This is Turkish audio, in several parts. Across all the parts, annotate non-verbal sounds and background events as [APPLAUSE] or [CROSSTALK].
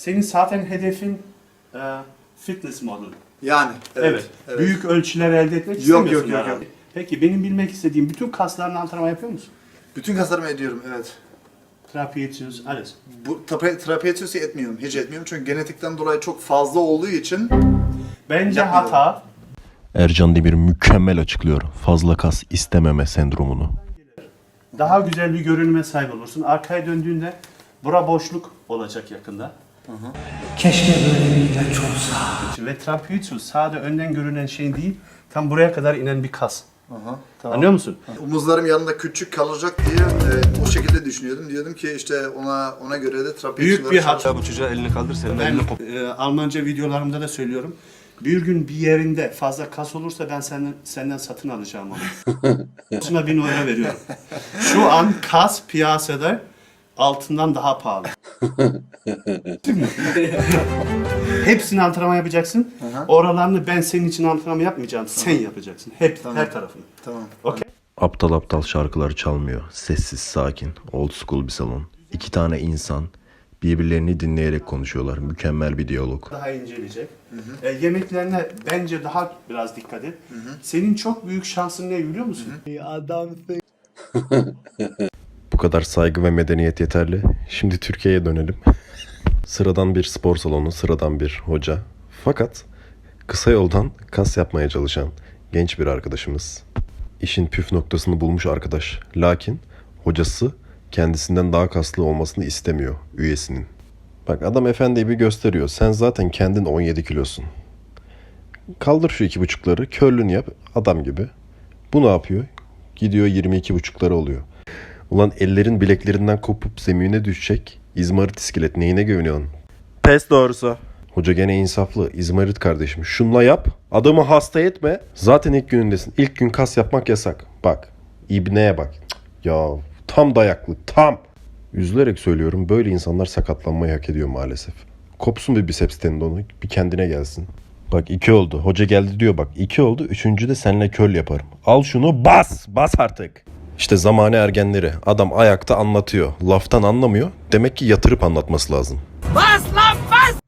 Senin zaten hedefin e, fitness model. Yani Evet. evet. evet. Büyük ölçüler elde etmek Yok, istemiyorsun yok, yok, yok. Peki benim bilmek istediğim bütün kasların antrenman yapıyor musun? Bütün kaslarımı ediyorum evet. Trapezius, alles. Bu trape trapezius'u etmiyorum, hiç etmiyorum çünkü genetikten dolayı çok fazla olduğu için Bence Yapmıyorum. hata. Ercan Demir mükemmel açıklıyor fazla kas istememe sendromunu. Daha güzel bir görünüme sahip olursun. Arkaya döndüğünde bura boşluk olacak yakında. Keşke böyle bir ilaç olsa. Ve trapezius sağda önden görünen şey değil, tam buraya kadar inen bir kas. Aha, tamam. Anlıyor musun? omuzlarım yanında küçük kalacak diye e, o şekilde düşünüyordum. Diyordum ki işte ona ona göre de trapezius'ları Büyük bir hata. Bu çocuğa elini kaldır senin Ben elini kop. e, Almanca videolarımda da söylüyorum. Bir gün bir yerinde fazla kas olursa ben senden senden satın alacağım onu. [LAUGHS] Şuna bin euro veriyorum. Şu an kas piyasada altından daha pahalı. Değil mi? Hepsini antrenman yapacaksın. Oralarını ben senin için antrenman yapmayacağım. Sen yapacaksın. Hep her tarafını. Tamam. Okey? Aptal aptal şarkılar çalmıyor. Sessiz sakin. Old school bir salon. İki tane insan birbirlerini dinleyerek konuşuyorlar. Mükemmel bir diyalog. Daha inceleyecek. E, yemeklerine bence daha biraz dikkat et. Senin çok büyük şansın ne biliyor musun? [LAUGHS] Bu kadar saygı ve medeniyet yeterli. Şimdi Türkiye'ye dönelim. [LAUGHS] sıradan bir spor salonu, sıradan bir hoca. Fakat kısa yoldan kas yapmaya çalışan genç bir arkadaşımız. İşin püf noktasını bulmuş arkadaş. Lakin hocası kendisinden daha kaslı olmasını istemiyor üyesinin. Bak adam efendiyi bir gösteriyor. Sen zaten kendin 17 kilosun. Kaldır şu iki buçukları, körlüğünü yap adam gibi. Bu ne yapıyor? Gidiyor 22 buçukları oluyor. Ulan ellerin bileklerinden kopup zemine düşecek. İzmarit iskelet neyine güveniyorsun? Pes doğrusu. Hoca gene insaflı. İzmarit kardeşim şunla yap. Adamı hasta etme. Zaten ilk günündesin. İlk gün kas yapmak yasak. Bak. İbneye bak. Cık, Ya tam dayaklı tam. Üzülerek söylüyorum böyle insanlar sakatlanmayı hak ediyor maalesef. Kopsun bir biceps tendonu bir kendine gelsin. Bak iki oldu. Hoca geldi diyor bak. iki oldu. Üçüncü de seninle köl yaparım. Al şunu bas. Bas artık. İşte zamane ergenleri. Adam ayakta anlatıyor. Laftan anlamıyor. Demek ki yatırıp anlatması lazım. Bas lan bas!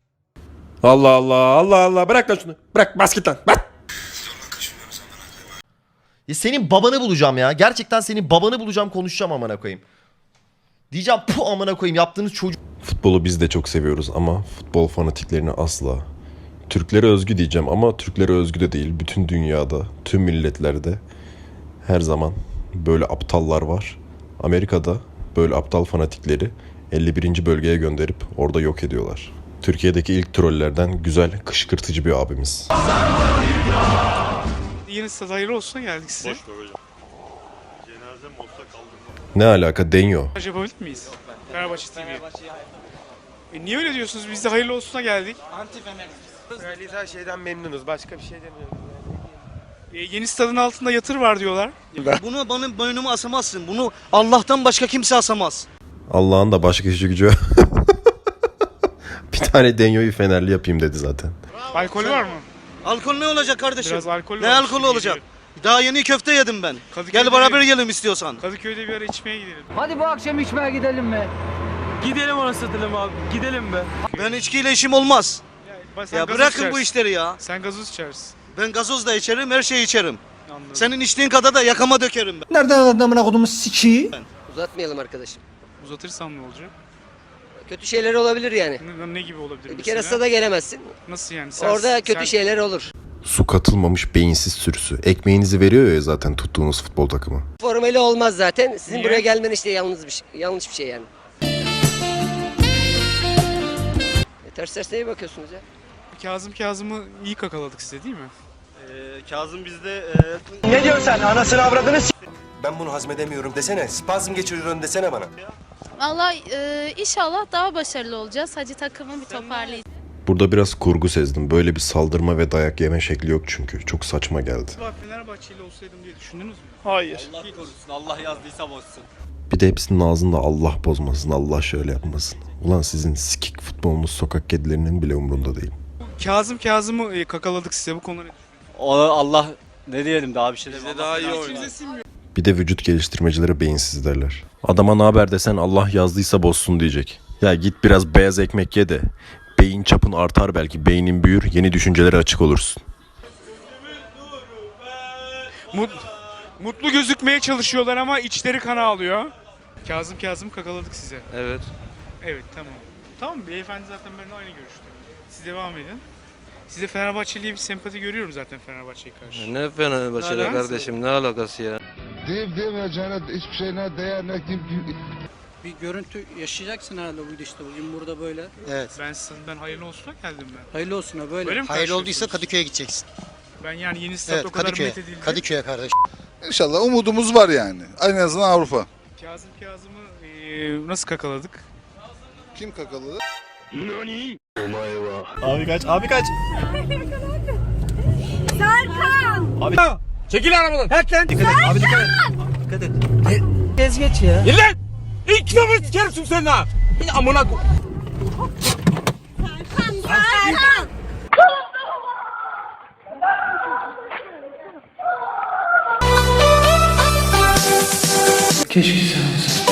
Allah Allah Allah Allah. Bırak lan şunu. Bırak bas git lan. Bas. Ya senin babanı bulacağım ya. Gerçekten senin babanı bulacağım konuşacağım amına koyayım. Diyeceğim pu amına koyayım yaptığınız çocuk. Futbolu biz de çok seviyoruz ama futbol fanatiklerini asla. Türklere özgü diyeceğim ama Türklere özgü de değil. Bütün dünyada, tüm milletlerde her zaman böyle aptallar var. Amerika'da böyle aptal fanatikleri 51. bölgeye gönderip orada yok ediyorlar. Türkiye'deki ilk trollerden güzel, kışkırtıcı bir abimiz. Yeni stat hayırlı olsun geldik size. Ne alaka deniyor. Mesaj yapabilir miyiz? Fenerbahçe TV. E niye öyle diyorsunuz? Biz de hayırlı olsuna geldik. Biz her şeyden memnunuz. Başka bir şey demiyoruz. E, yeni stadın altında yatır var diyorlar. Bunu benim boynumu asamazsın. Bunu Allah'tan başka kimse asamaz. Allah'ın da başka işi gücü. [LAUGHS] bir tane denyoyu fenerli yapayım dedi zaten. Alkol var mı? Alkol ne olacak kardeşim? Biraz alkol ne varmış alkol gibi olacak? Daha yeni köfte yedim ben. Kadıköy'de Gel beraber bir- yiyelim istiyorsan. Kadıköy'de bir ara içmeye gidelim. Hadi bu akşam içmeye gidelim mi? Gidelim ona satalım abi. Gidelim be. Ben içkiyle işim olmaz. Ya, bak sen Ya gazoz bırakın bu içersin. işleri ya. Sen gazoz içersin. Ben gazoz da içerim, her şeyi içerim. Anladım. Senin içtiğin kadar da yakama dökerim ben. Nereden adamına kodumu siki? Uzatmayalım arkadaşım. Uzatırsam ne olacak? Kötü şeyler olabilir yani. Ne, ne gibi olabilir Bir kere mesela? stada gelemezsin. Nasıl yani? Sen, Orada kötü sen- şeyler olur. Su katılmamış beyinsiz sürüsü. Ekmeğinizi veriyor ya zaten tuttuğunuz futbol takımı. Formeli olmaz zaten. Sizin Niye? buraya gelmen işte yanlış bir şey, yanlış bir şey yani. E, ters ters neye bakıyorsunuz ya? Kazım Kazım'ı iyi kakaladık size değil mi? Kazım bizde... Ne diyorsun sen? Anasını avradını s- ben bunu hazmedemiyorum desene. Spazm geçiriyorum desene bana. Vallahi e, inşallah daha başarılı olacağız. Hacı takımı bir toparlayacağız. Burada biraz kurgu sezdim. Böyle bir saldırma ve dayak yeme şekli yok çünkü. Çok saçma geldi. Bak Fenerbahçeli olsaydım diye düşündünüz mü? Hayır. Allah yazdıysa bozsun. Bir de hepsinin ağzında Allah bozmasın, Allah şöyle yapmasın. Ulan sizin sikik futbolunuz sokak kedilerinin bile umrunda değil. Kazım Kazım'ı e, kakaladık size bu konuda ne Allah ne diyelim daha bir şey Bizde daha iyi oynar. Bir de vücut geliştirmecilere beyinsiz derler. Adama ne haber desen Allah yazdıysa bozsun diyecek. Ya git biraz beyaz ekmek ye de Beyin çapın artar belki. Beynin büyür. Yeni düşüncelere açık olursun. Mut, mutlu gözükmeye çalışıyorlar ama içleri kana alıyor. Kazım Kazım kakaladık size. Evet. Evet tamam. Tamam beyefendi zaten benimle aynı görüşte. Siz devam edin. Size Fenerbahçeli'ye bir sempati görüyorum zaten Fenerbahçe'ye karşı. Ne Fenerbahçe'yle Alakası kardeşim ne alakası ya? Deyip demeyeceğine hiçbir şeyine değer ne kim Bir görüntü yaşayacaksın herhalde bu işte bugün burada böyle. Evet. Ben ben hayırlı olsuna geldim ben. Hayırlı olsun ha böyle. Böyle mi Hayırlı olduysa karşılıyorsunuz? Kadıköy'e gideceksin. Ben yani yeni stat o kadar methedildi. Kadıköy'e kardeş. İnşallah umudumuz var yani. En azından Avrupa. Kazım Kazım'ı eee, nasıl kakaladık? Kim kakaladı? Abi kaç, abi kaç. Çekil arabadan. Hek lan. Dikkat et, abi dikkat et. Dikkat et. Gez geç ya. Gel lan. İlk kilometre sikerim senin ha. Bir amına ko- Keşke sen olsan.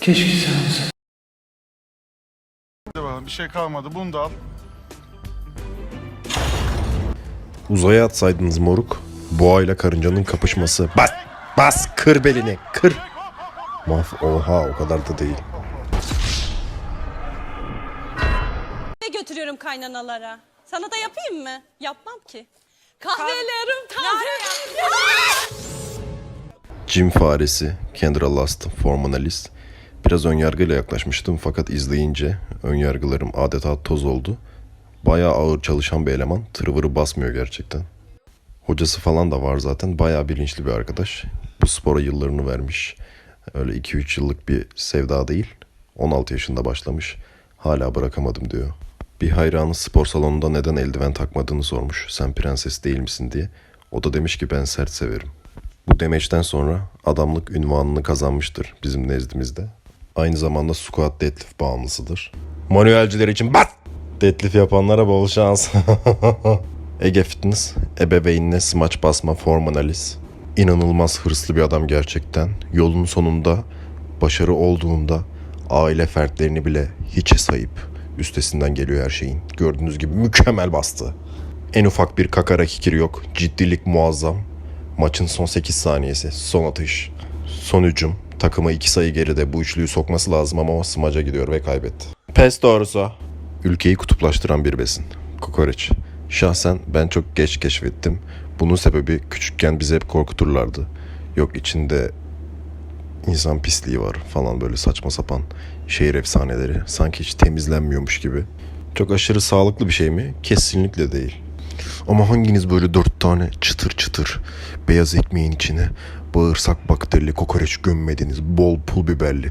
Keşke sen olsan. Bir şey kalmadı. Bunu da al. Uzaya atsaydınız moruk. Boğa ile karıncanın kapışması. Bas! Bas! Kır belini! Kır! Maf oha o kadar da değil. götürüyorum kaynanalara. Sana da yapayım mı? Yapmam ki. Kahvelerim taze. Jim faresi, Kendra Lust, Forman Alice. Biraz önyargıyla yaklaşmıştım fakat izleyince önyargılarım adeta toz oldu. Bayağı ağır çalışan bir eleman, tırvırı basmıyor gerçekten. Hocası falan da var zaten, bayağı bilinçli bir arkadaş. Bu spora yıllarını vermiş. Öyle 2-3 yıllık bir sevda değil. 16 yaşında başlamış. Hala bırakamadım diyor. Bir hayranı spor salonunda neden eldiven takmadığını sormuş. Sen prenses değil misin diye. O da demiş ki ben sert severim. Bu demeçten sonra adamlık ünvanını kazanmıştır bizim nezdimizde. Aynı zamanda squat deadlift bağımlısıdır. Manuelciler için bat! Deadlift yapanlara bol şans. [LAUGHS] Ege Fitness, ebeveynine smaç basma form analiz. İnanılmaz hırslı bir adam gerçekten. Yolun sonunda, başarı olduğunda aile fertlerini bile hiçe sayıp üstesinden geliyor her şeyin. Gördüğünüz gibi mükemmel bastı. En ufak bir kakara kikiri yok. Ciddilik muazzam. Maçın son 8 saniyesi. Son atış. Son hücum. Takıma 2 sayı geride bu üçlüyü sokması lazım ama o smaca gidiyor ve kaybetti. Pes doğrusu. Ülkeyi kutuplaştıran bir besin. Kokoreç. Şahsen ben çok geç keşfettim. Bunun sebebi küçükken bizi hep korkuturlardı. Yok içinde insan pisliği var falan böyle saçma sapan şehir efsaneleri. Sanki hiç temizlenmiyormuş gibi. Çok aşırı sağlıklı bir şey mi? Kesinlikle değil. Ama hanginiz böyle dört tane çıtır çıtır beyaz ekmeğin içine bağırsak bakterili kokoreç gömmediniz bol pul biberli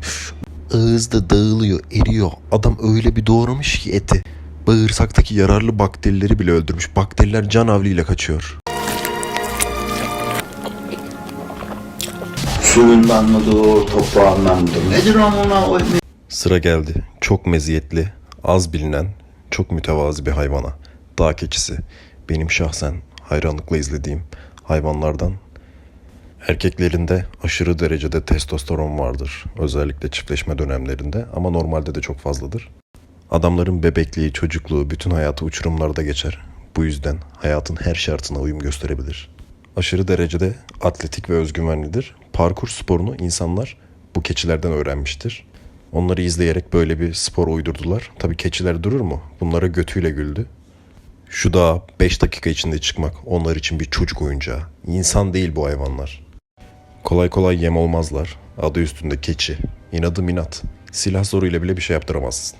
ağızda dağılıyor eriyor adam öyle bir doğramış ki eti bağırsaktaki yararlı bakterileri bile öldürmüş bakteriler can avliyle kaçıyor Suyundan mıdır, toprağından mıdır? Nedir ona? Sıra geldi. Çok meziyetli, az bilinen, çok mütevazi bir hayvana. Dağ keçisi. Benim şahsen hayranlıkla izlediğim hayvanlardan. Erkeklerinde aşırı derecede testosteron vardır. Özellikle çiftleşme dönemlerinde ama normalde de çok fazladır. Adamların bebekliği, çocukluğu, bütün hayatı uçurumlarda geçer. Bu yüzden hayatın her şartına uyum gösterebilir. Aşırı derecede atletik ve özgüvenlidir. Parkur sporunu insanlar bu keçilerden öğrenmiştir. Onları izleyerek böyle bir spor uydurdular. Tabii keçiler durur mu? Bunlara götüyle güldü. Şu dağa 5 dakika içinde çıkmak onlar için bir çocuk oyuncağı. İnsan değil bu hayvanlar. Kolay kolay yem olmazlar. Adı üstünde keçi. İnadı inat. Silah zoruyla bile bir şey yaptıramazsın.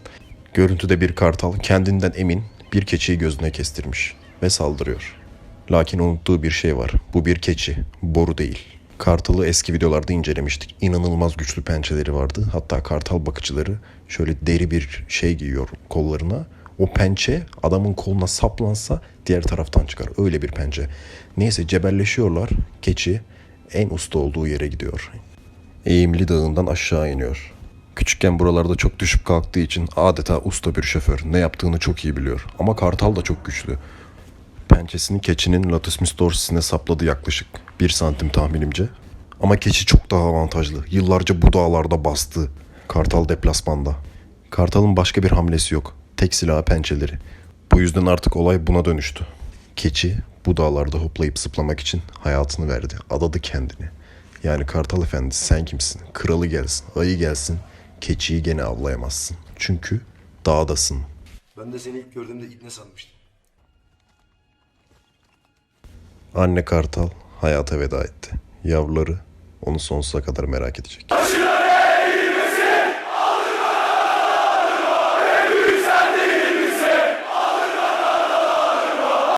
Görüntüde bir kartal kendinden emin bir keçiyi gözüne kestirmiş ve saldırıyor. Lakin unuttuğu bir şey var. Bu bir keçi, boru değil. Kartalı eski videolarda incelemiştik. İnanılmaz güçlü pençeleri vardı. Hatta kartal bakıcıları şöyle deri bir şey giyiyor kollarına. O pençe adamın koluna saplansa diğer taraftan çıkar. Öyle bir pençe. Neyse cebelleşiyorlar. Keçi en usta olduğu yere gidiyor. Eğimli dağından aşağı iniyor. Küçükken buralarda çok düşüp kalktığı için adeta usta bir şoför. Ne yaptığını çok iyi biliyor. Ama kartal da çok güçlü. Pençesini keçinin latissimus dorsisine sapladı yaklaşık. Bir santim tahminimce. Ama keçi çok daha avantajlı. Yıllarca bu dağlarda bastı. Kartal deplasmanda. Kartal'ın başka bir hamlesi yok. Tek silahı pençeleri. Bu yüzden artık olay buna dönüştü. Keçi bu dağlarda hoplayıp zıplamak için hayatını verdi. Adadı kendini. Yani Kartal Efendi sen kimsin? Kralı gelsin, ayı gelsin. Keçiyi gene avlayamazsın. Çünkü dağdasın. Ben de seni ilk gördüğümde ibne sanmıştım. Anne Kartal hayata veda etti. Yavruları onu sonsuza kadar merak edecek.